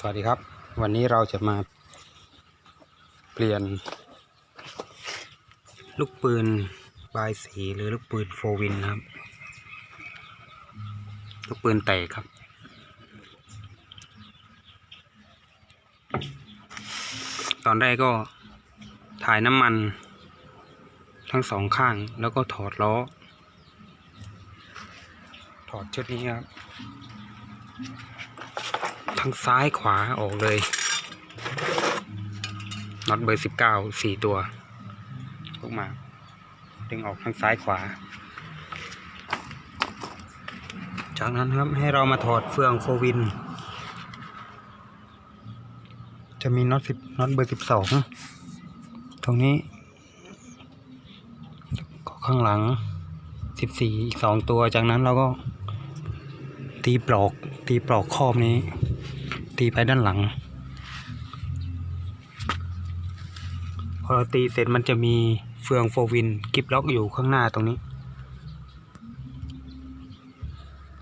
สวัสดีครับ วันนี้เราจะมาเปลี่ยน ลูกปืนบายสีหรือลูกปืนโฟวินครับ ลูกปืนแตกครับ ตอนแรกก็ถ่ายน้ำมัน ทั้งสองข้างแล้วก็ถอดล้อ ถอดชุดนี้ครับ ทั้งซ้ายขวาออกเลยน็อตเบอร์สิบเก้าสี่ตัวออกมา ดึงออกทั้งซ้ายขวา จากนั้นครับให้เรามาถอดเฟืองโฟวิน จะมีน็อตสิบน็อตเบอร์สิบสองตรงนี้ก็ข้างหลังสิบสี่อีกสองตัวจากนั้นเราก็ตีปลอกตีปลอกครอบนี้ ตีไปด้านหลัง พอเราตีเสร็จมันจะมีเฟืองโฟวินกิฟล็อกอยู่ข้างหน้าตรงนี้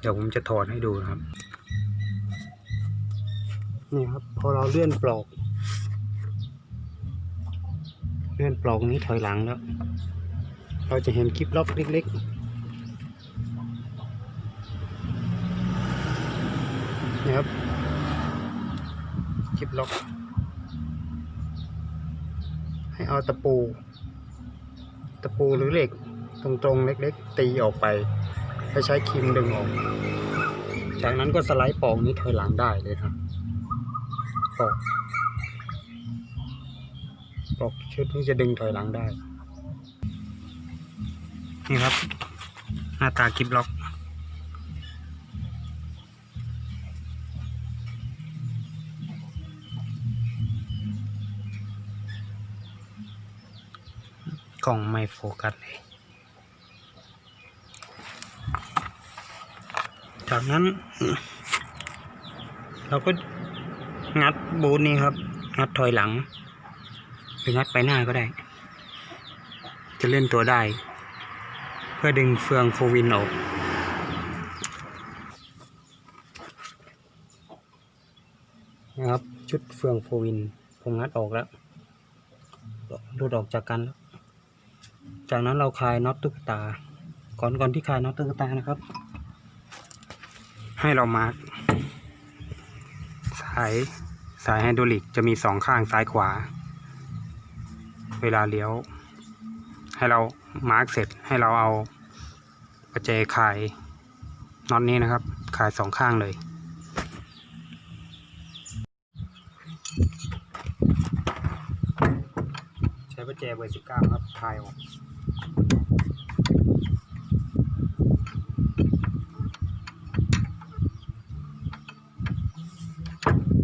เดี๋ยวผมจะถอดให้ดูนะครับ นี่ครับ พอเราเลื่อนปลอก เลื่อนปลอกนี้ถอยหลังแล้ว เราจะเห็นกิฟล็อกเล็กๆนะครับ คลิปล็อก ให้เอาตะปู ตะปูหรือเหล็ก ตรงๆ เล็กๆ ตีออกไปแล้ใช้ครีมดึงออก จากนั้นก็สไลด์ปอกนี้ถอยหลังได้เลยครับปอกปอกชุดนี้จะดึงถอยหลังได้ นี่ครับ หน้าตาคลิปล็อก กล่องไม่โฟกัสเลย จากนั้น เราก็งัดบูทนี้ครับ งัดถอยหลัง หรืองัดไปหน้าก็ได้ จะเล่นตัวได้ เพื่อดึงเฟืองโฟวินออกนะครับ ชุดเฟืองโฟวิน ผมงัดออกแล้วหลุดออกจากกันแล้ว จากนั้นเราคลายน็อตตุ๊กตา ก่อนก่อนที่คลายน็อตตุ๊กตานะครับ ให้เรามาร์กสายสายไฮดรอลิกจะมีสองข้างซ้ายขวา เวลาเลี้ยว ให้เรามาร์กเสร็จให้เราเอาประแจคลายน็อตนี้นะครับคลายสองข้างเลยใช้ประแจเบอร์สิบเก้าครับคลายออก Thank you.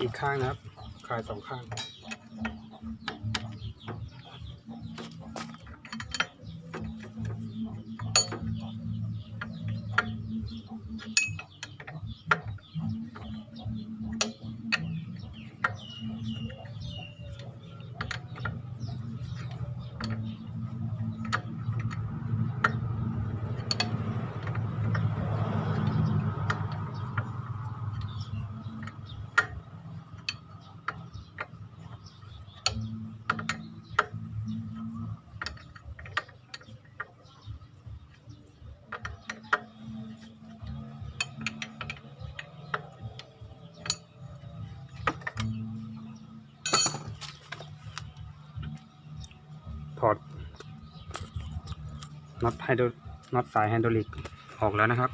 อีกข้างนะครับคลายสองข้าง น็อตไฮโดรน็อตสายไฮดรอลิกออกแล้วนะครับ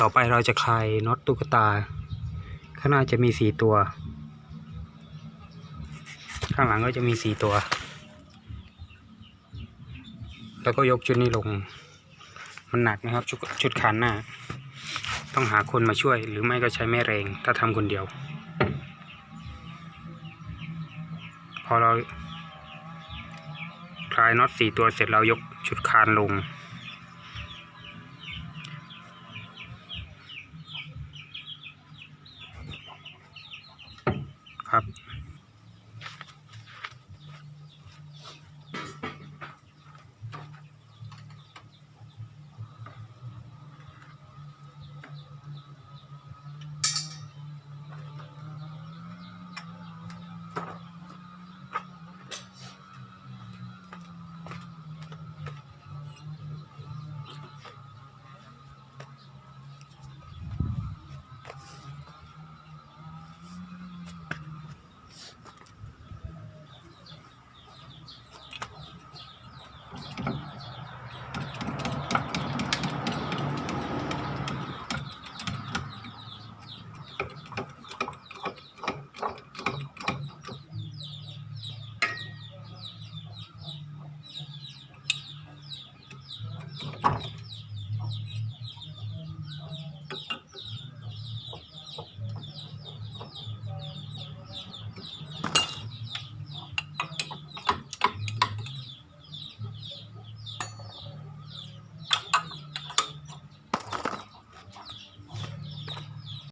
ต่อไปเราจะคลายน็อตตุ๊กตา ข้างหน้าจะมีสี่ตัว ข้างหลังก็จะมีสี่ตัว แล้วก็ยกชุดนี้ลง มันหนักนะครับชุดชุดขานหน้า ต้องหาคนมาช่วย หรือไม่ก็ใช้แม่แรงถ้าทำคนเดียว พอเรา ลายน็อตสี่ตัวเสร็จเรายกชุดคานลง ครับ